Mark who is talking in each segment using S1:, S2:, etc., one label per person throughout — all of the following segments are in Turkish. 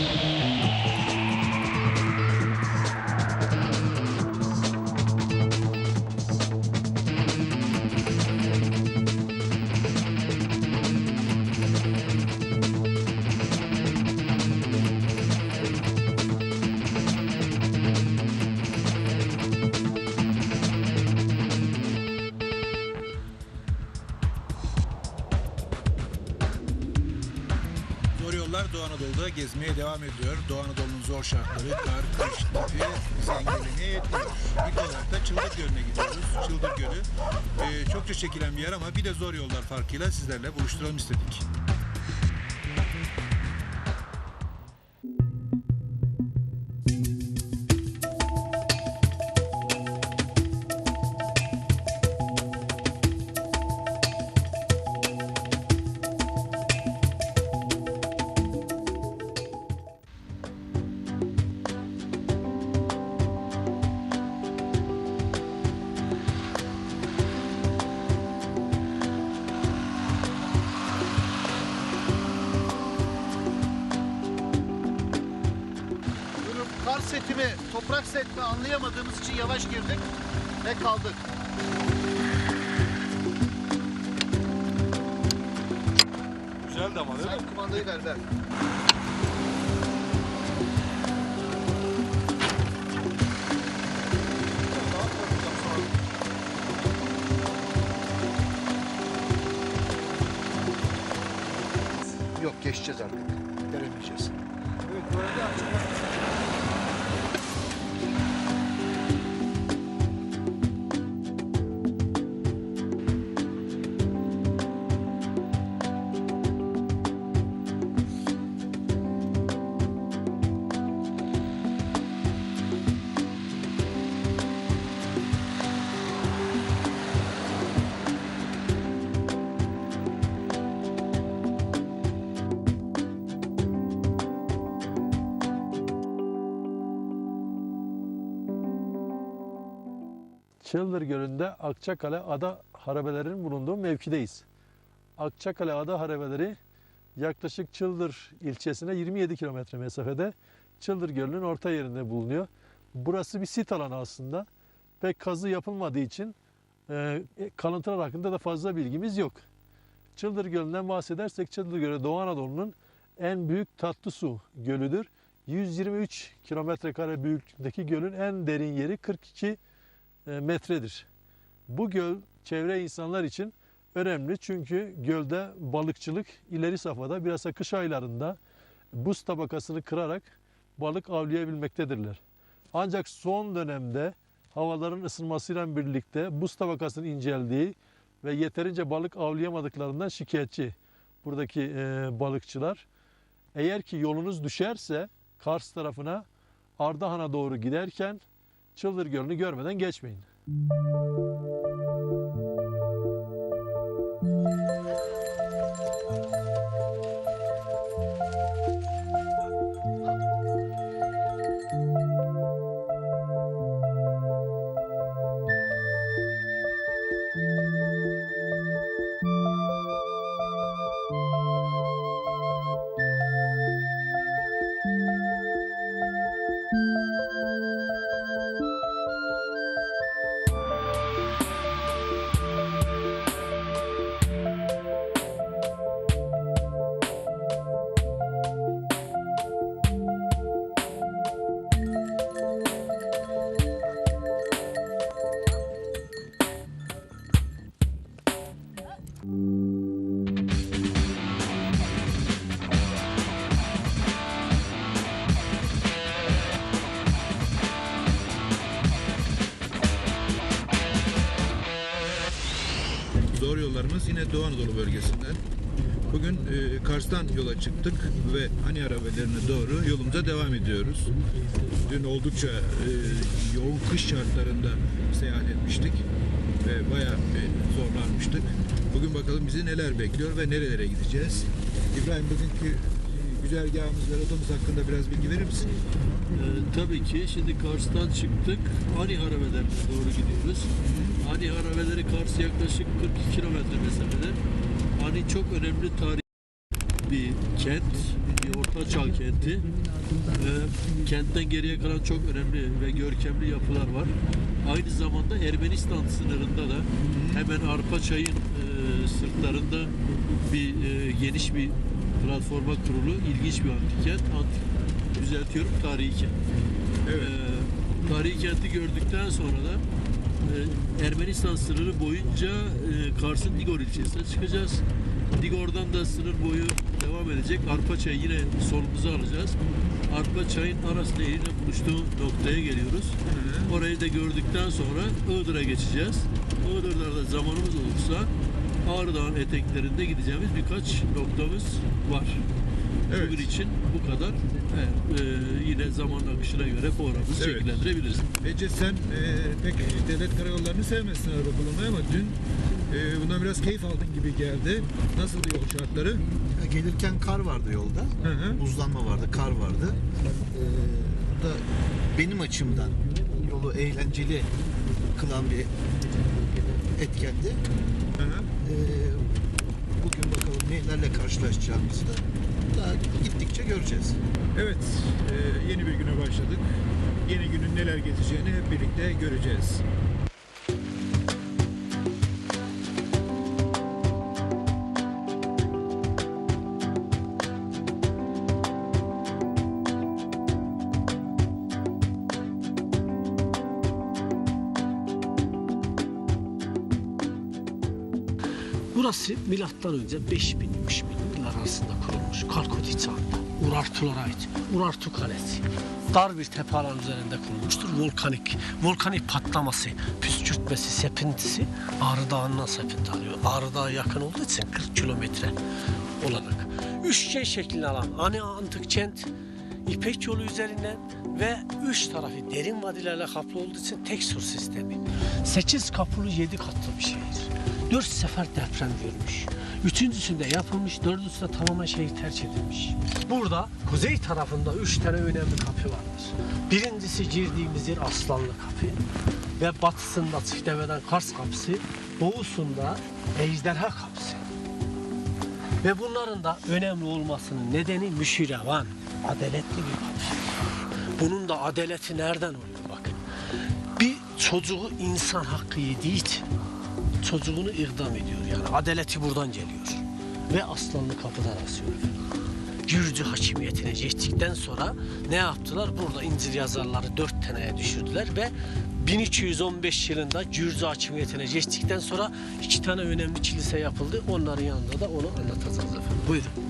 S1: Zor devam ediyor. Doğu Anadolu'nun zor şartları, kar, kış tipi bizi engellemeye yetmiyor. İlk olarak da Çıldır Gölü'ne gidiyoruz. Çıldır Gölü e, çokça çekilen bir yer ama bir de zor yollar farkıyla sizlerle buluşturalım istedik.
S2: Kar seti mi, toprak set mi anlayamadığımız için yavaş girdik ve kaldık.
S3: Güzeldi ama değil mi?
S2: Sen kumandayı ver ver. Yok geçeceğiz artık. Veremeyeceğiz.
S3: Evet, böyle açık.
S4: Çıldır Gölü'nde Akçakale Ada harabelerinin bulunduğu mevkideyiz. Akçakale Ada harabeleri yaklaşık Çıldır ilçesine 27 kilometre mesafede Çıldır Gölü'nün orta yerinde bulunuyor. Burası bir sit alanı aslında. Pek kazı yapılmadığı için e, kalıntılar hakkında da fazla bilgimiz yok. Çıldır Gölü'nden bahsedersek Çıldır Gölü Doğu Anadolu'nun en büyük tatlı su gölüdür. 123 kilometre kare büyüklüğündeki gölün en derin yeri 42 e, metredir. Bu göl çevre insanlar için önemli çünkü gölde balıkçılık ileri safhada biraz da kış aylarında buz tabakasını kırarak balık avlayabilmektedirler. Ancak son dönemde havaların ısınmasıyla birlikte buz tabakasının inceldiği ve yeterince balık avlayamadıklarından şikayetçi buradaki e, balıkçılar. Eğer ki yolunuz düşerse Kars tarafına Ardahan'a doğru giderken Çıldır Gölü'nü görmeden geçmeyin.
S1: Zor yine Doğu Anadolu bölgesinden. Bugün e, Kars'tan yola çıktık ve Hani arabelerine doğru yolumuza devam ediyoruz. Dün oldukça e, yoğun kış şartlarında seyahat etmiştik ve bayağı bir zorlanmıştık. Bugün bakalım bizi neler bekliyor ve nerelere gideceğiz. İbrahim bugünkü e, güzergahımız ve rotamız hakkında biraz bilgi verir misin?
S4: Ee, tabii ki şimdi Kars'tan çıktık. Ani Harabelerine doğru gidiyoruz. Ani Harabeleri Kars yaklaşık 42 kilometre mesafede. Ani çok önemli tarih bir kent, bir ortaçağ kenti. Ee, kentten geriye kalan çok önemli ve görkemli yapılar var. Aynı zamanda Ermenistan sınırında da hemen Arpaçay'ın e, sırtlarında bir e, geniş bir platforma kurulu ilginç bir antik kent. Antik, düzeltiyorum tarihi kent.
S1: Evet.
S4: Ee, tarihi kenti gördükten sonra da e, Ermenistan sınırı boyunca e, Kars'ın Digor ilçesine çıkacağız. Digor'dan da sınır boyu devam edecek. Arpaçay'ı yine solumuza alacağız. Arpaçay'ın Aras Nehri'yle buluştuğu noktaya geliyoruz. Orayı da gördükten sonra Iğdır'a geçeceğiz. Iğdır'da da zamanımız olursa Ağrı Dağı'nın eteklerinde gideceğimiz birkaç noktamız var.
S1: Evet.
S4: Bugün için bu kadar. Evet, e, yine zaman akışına göre programımızı
S1: Evet.
S4: şekillendirebiliriz.
S1: Ece sen e, pek devlet karayollarını sevmezsin araba kullanmayı ama dün e, bundan biraz keyif aldın gibi geldi. Nasıl yol şartları?
S2: Gelirken kar vardı yolda.
S1: Hı hı.
S2: Buzlanma vardı, kar vardı. Bu da benim açımdan yolu eğlenceli kılan bir etkendi.
S1: Hı hı.
S2: Ee, bugün bakalım nelerle karşılaşacağımızı da daha gittikçe göreceğiz.
S1: Evet, e, yeni bir güne başladık. Yeni günün neler gezeceğini hep birlikte göreceğiz.
S5: Burası milattan önce 5000 3000 yıllar arasında kurulmuş. Kalkoti çağında. Urartulara ait. Urartu Kalesi. Dar bir tepe alan üzerinde kurulmuştur. Volkanik, volkanik patlaması, püskürtmesi, sepintisi Ağrı Dağı'ndan sepinti alıyor. Ağrı Dağı yakın olduğu için 40 kilometre olarak. Üçgen şeklini alan ani antik kent İpek yolu üzerinden ve üç tarafı derin vadilerle kaplı olduğu için tek sur sistemi. Sekiz kapılı yedi katlı bir şehir. Dört sefer deprem görmüş. Üçüncüsünde yapılmış, dördüncüsünde tamamen şehir terk edilmiş. Burada kuzey tarafında üç tane önemli kapı vardır. Birincisi girdiğimiz yer Aslanlı Kapı ve batısında Çiftepe'den Kars Kapısı, doğusunda Ejderha Kapısı. Ve bunların da önemli olmasının nedeni müşirevan, adaletli bir kapı. Bunun da adaleti nereden oluyor bakın. Bir çocuğu insan hakkı yediği için çocuğunu idam ediyor. Yani adaleti buradan geliyor. Ve Aslanlı kapıdan asıyor. Gürcü hakimiyetine geçtikten sonra ne yaptılar? Burada İncil yazarları dört taneye düşürdüler ve 1215 yılında Gürcü hakimiyetine geçtikten sonra iki tane önemli kilise yapıldı. Onların yanında da onu anlatacağız efendim. Buyurun.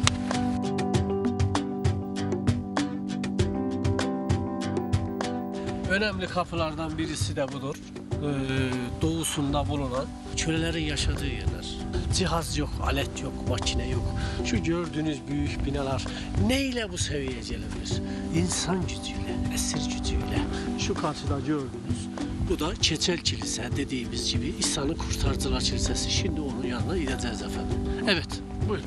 S5: Önemli kapılardan birisi de budur. Ee, doğusunda bulunan kölelerin yaşadığı yerler. Cihaz yok, alet yok, makine yok. Şu gördüğünüz büyük binalar neyle bu seviyeye gelebilir? İnsan gücüyle, esir gücüyle. Şu karşıda gördüğünüz bu da Keçel Kilise dediğimiz gibi İsa'nın Kurtarıcılar Kilisesi. Şimdi onun yanına gideceğiz efendim. Evet, buyurun.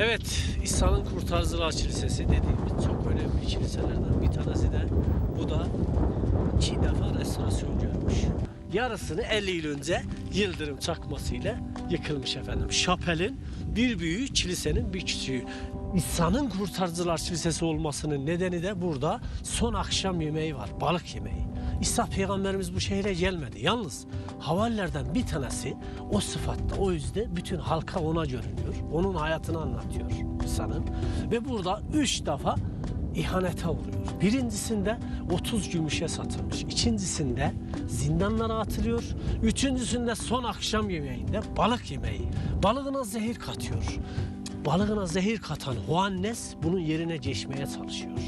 S5: Evet, İsa'nın Kurtarıcılar Kilisesi dediğimiz çok önemli kiliselerden bir tanesi de bu da iki defa restorasyon görmüş. Yarısını 50 yıl önce yıldırım çakmasıyla yıkılmış efendim. Şapelin bir büyüğü, kilisenin bir küçüğü. İsa'nın Kurtarıcılar Kilisesi olmasının nedeni de burada son akşam yemeği var, balık yemeği. İsa peygamberimiz bu şehre gelmedi. Yalnız havarilerden bir tanesi o sıfatta, o yüzde bütün halka ona görünüyor. Onun hayatını anlatıyor İsa'nın. Ve burada üç defa ihanete uğruyor. Birincisinde 30 gümüşe satılmış. İkincisinde zindanlara atılıyor. Üçüncüsünde son akşam yemeğinde balık yemeği. Balığına zehir katıyor. Balığına zehir katan Juannes bunun yerine geçmeye çalışıyor.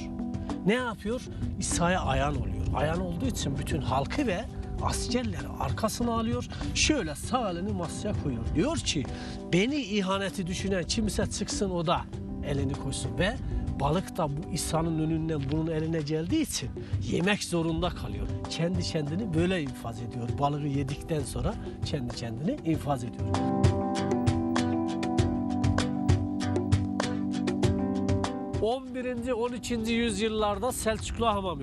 S5: Ne yapıyor? İsa'ya ayan oluyor. Ayan olduğu için bütün halkı ve askerleri arkasına alıyor. Şöyle sağ elini masaya koyuyor. Diyor ki beni ihaneti düşünen kimse çıksın o da elini koysun ve balık da bu İsa'nın önünden bunun eline geldiği için yemek zorunda kalıyor. Kendi kendini böyle infaz ediyor. Balığı yedikten sonra kendi kendini infaz ediyor. ...11. 12. yüzyıllarda Selçuklu hamamı.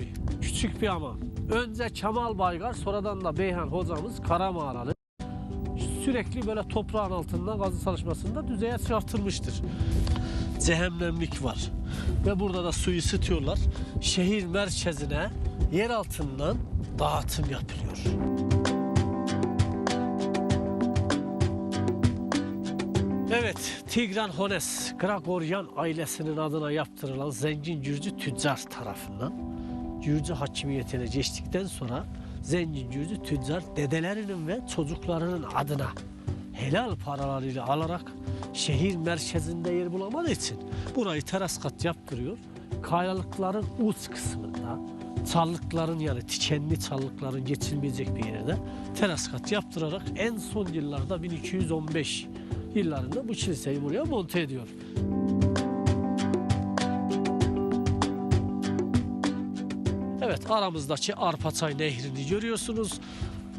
S5: Küçük bir hamam. Önce Kemal Baygar, sonradan da Beyhan hocamız Kara Mağaralı. sürekli böyle toprağın altından kazı çalışmasında düzeye çıkartılmıştır. Cehennemlik var. Ve burada da suyu ısıtıyorlar. Şehir merkezine yer altından dağıtım yapılıyor. Evet, Tigran Hones, Gregorian ailesinin adına yaptırılan zengin Gürcü tüccar tarafından Gürcü hakimiyetine geçtikten sonra zengin Gürcü tüccar dedelerinin ve çocuklarının adına helal paralarıyla alarak şehir merkezinde yer bulamadığı için burayı teras kat yaptırıyor. Kayalıkların uç kısmında çallıkların yani tikenli çallıkların geçilmeyecek bir yerde teras kat yaptırarak en son yıllarda 1215 yıllarında bu kiliseyi buraya monte ediyor. Evet aramızdaki Arpaçay Nehri'ni görüyorsunuz.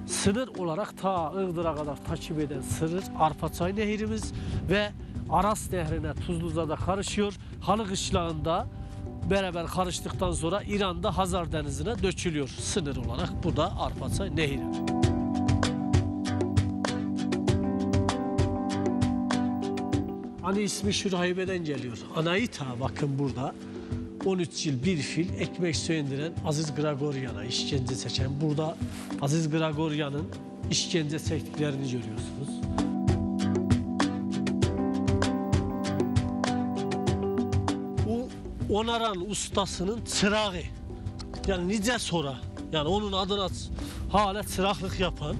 S5: Sınır olarak ta Iğdır'a kadar takip eden sınır Arpaçay Nehrimiz ve Aras Nehri'ne Tuzluca'da karışıyor. Halı Kışlağı'nda beraber karıştıktan sonra İran'da Hazar Denizi'ne dökülüyor. Sınır olarak bu da Arpaçay Nehri. Hani ismi Şuraybe'den geliyor. Anaita bakın burada. 13 yıl bir fil ekmek söndüren Aziz Gregoryan'a işkence çeken. Burada Aziz Gregoryan'ın işkence çektiklerini görüyorsunuz. Bu onaran ustasının çırağı. Yani nice sonra. Yani onun adına hala çıraklık yapan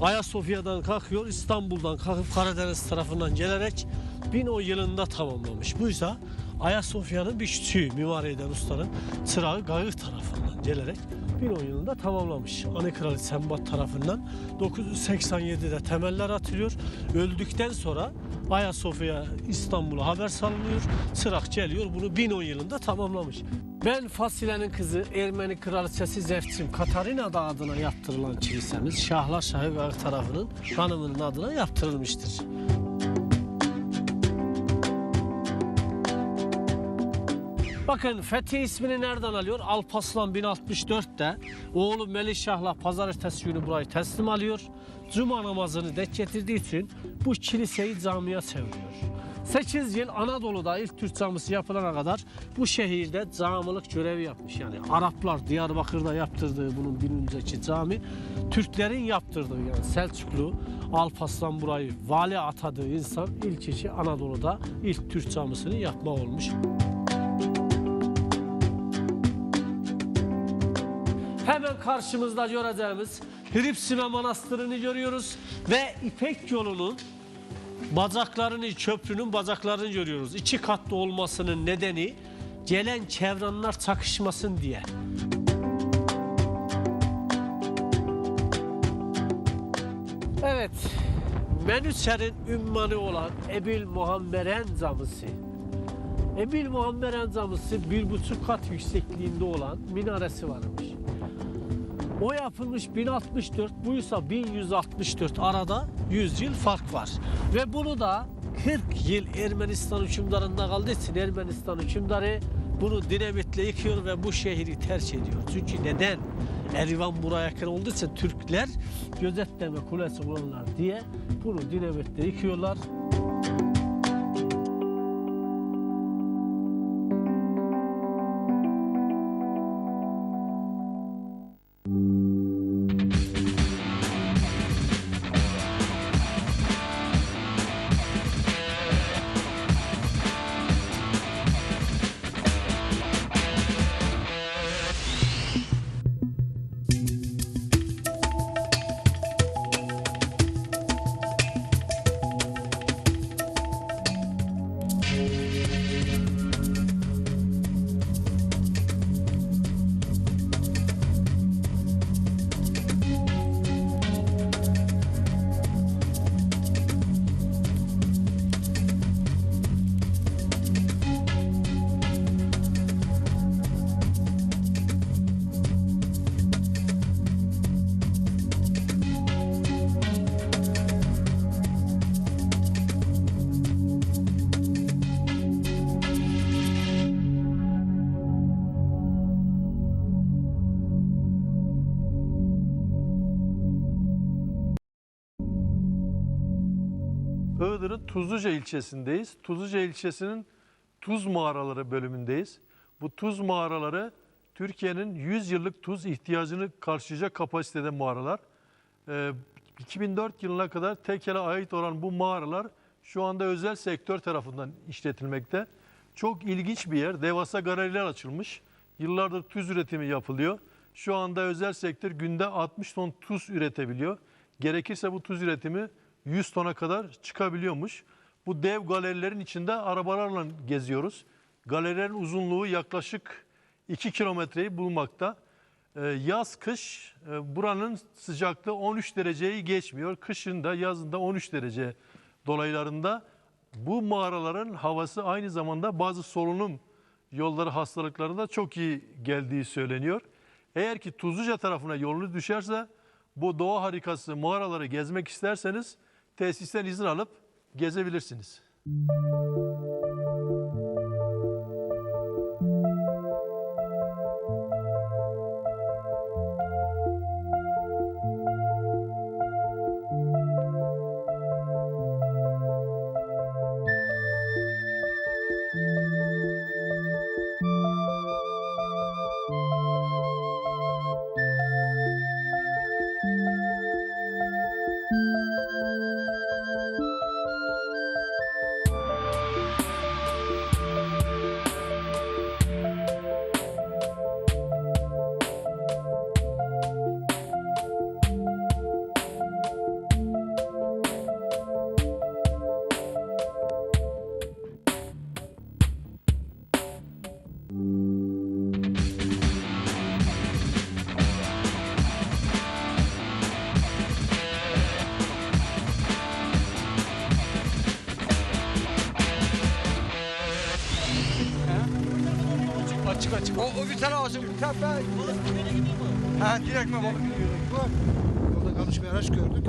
S5: Ayasofya'dan kalkıyor, İstanbul'dan kalkıp Karadeniz tarafından gelerek 1010 yılında tamamlamış. Buysa Ayasofya'nın bir küçüğü mimar eden ustanın çırağı Gayık tarafından gelerek 1010 yılında tamamlamış. Anne Kralı Sembat tarafından 987'de temeller atılıyor. Öldükten sonra Ayasofya İstanbul'a haber salınıyor. Çırak geliyor bunu 1010 yılında tamamlamış. Ben Fasile'nin kızı Ermeni kraliçesi Zevçim Katarina da adına yaptırılan kilisemiz Şahla Şahı Gayık tarafının hanımının adına yaptırılmıştır. Bakın Fethi ismini nereden alıyor? Alpaslan 1064'te oğlu Melihşah'la pazar ertesi günü burayı teslim alıyor. Cuma namazını denk getirdiği için bu kiliseyi camiye çeviriyor. 8 yıl Anadolu'da ilk Türk camisi yapılana kadar bu şehirde camilik görevi yapmış. Yani Araplar Diyarbakır'da yaptırdığı bunun bir önceki cami Türklerin yaptırdığı yani Selçuklu Alparslan burayı vali atadığı insan ilk kişi Anadolu'da ilk Türk camisini yapma olmuş. Hemen karşımızda göreceğimiz Hripsina Manastırı'nı görüyoruz ve İpek yolunun bacaklarını, köprünün bacaklarını görüyoruz. İki katlı olmasının nedeni gelen çevranlar çakışmasın diye. Evet, Menüçer'in ümmanı olan Ebil Muhammeren Camisi. Ebil Muhammeren Camisi bir buçuk kat yüksekliğinde olan minaresi varmış. O yapılmış 1064, buysa 1164 arada 100 yıl fark var. Ve bunu da 40 yıl Ermenistan hükümdarında kaldığı için Ermenistan hükümdarı bunu dinamitle yıkıyor ve bu şehri terk ediyor. Çünkü neden? Erivan buraya yakın olduğu için Türkler gözetleme kulesi olanlar diye bunu dinamitle yıkıyorlar.
S6: Tuzluca ilçesindeyiz. Tuzluca ilçesinin tuz mağaraları bölümündeyiz. Bu tuz mağaraları Türkiye'nin 100 yıllık tuz ihtiyacını karşılayacak kapasitede mağaralar. Ee, 2004 yılına kadar Tekel'e ait olan bu mağaralar şu anda özel sektör tarafından işletilmekte. Çok ilginç bir yer. Devasa galeriler açılmış. Yıllardır tuz üretimi yapılıyor. Şu anda özel sektör günde 60 ton tuz üretebiliyor. Gerekirse bu tuz üretimi 100 tona kadar çıkabiliyormuş. Bu dev galerilerin içinde arabalarla geziyoruz. Galerilerin uzunluğu yaklaşık 2 kilometreyi bulmakta. Ee, Yaz kış e, buranın sıcaklığı 13 dereceyi geçmiyor. Kışın da yazın da 13 derece dolaylarında bu mağaraların havası aynı zamanda bazı solunum yolları hastalıklarında çok iyi geldiği söyleniyor. Eğer ki Tuzluca tarafına yolunuz düşerse bu doğa harikası mağaraları gezmek isterseniz tesisten izin alıp gezebilirsiniz.
S7: Tane olsun. Bir tane ben. Ha direkt mi balık gidiyor?
S2: Yolda kalmış bir araç gördük.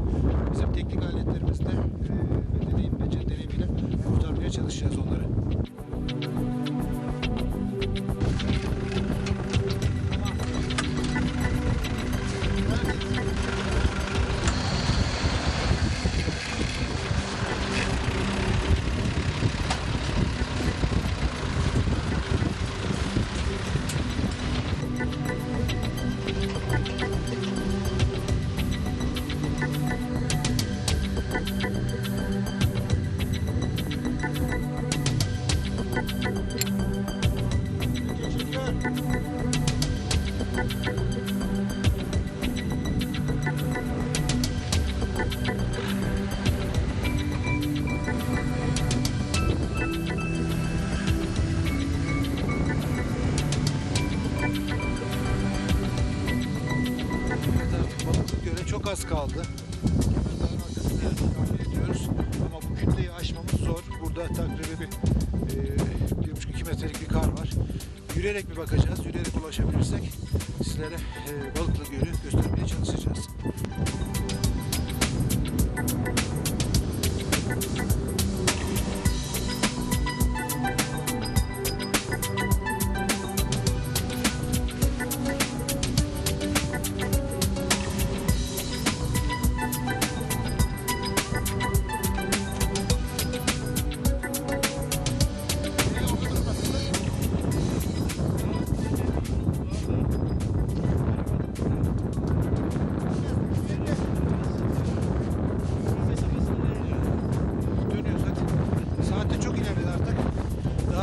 S2: Bizim teknik aletlerimizle e, ve deneyim, beceri deneyimiyle kurtarmaya çalışacağız onları. Yürüyerek bir bakacağız. Yürüyerek ulaşabilirsek sizlere e, balıklı gölü göstermeye çalışacağız.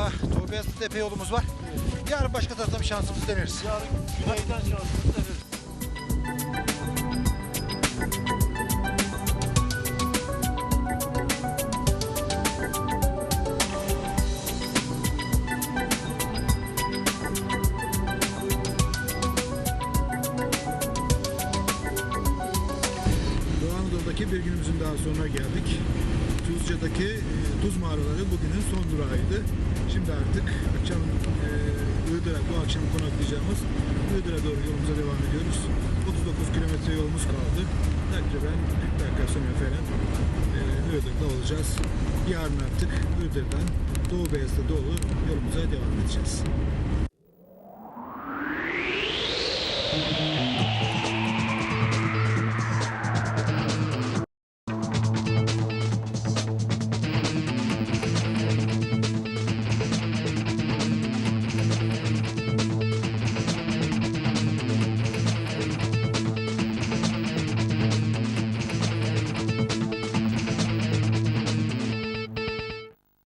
S2: Daha Torbeyazlı Tepe yolumuz var. Yarın başka tarafta bir şansımızı deneriz.
S4: Yarın güneyden şansımız deneriz.
S1: Doğu Anadolu'daki bir günümüzün daha sonuna geldik. Tuzca'daki e, tuz mağaraları bugünün son durağıydı. Şimdi artık akşam e, bu akşam konaklayacağımız Iğdır'a doğru yolumuza devam ediyoruz. 39 kilometre yolumuz kaldı. Takriben 40 dakika sonra falan e, olacağız. Yarın artık Iğdır'dan Doğu Beyazıt'a doğru yolumuza devam edeceğiz.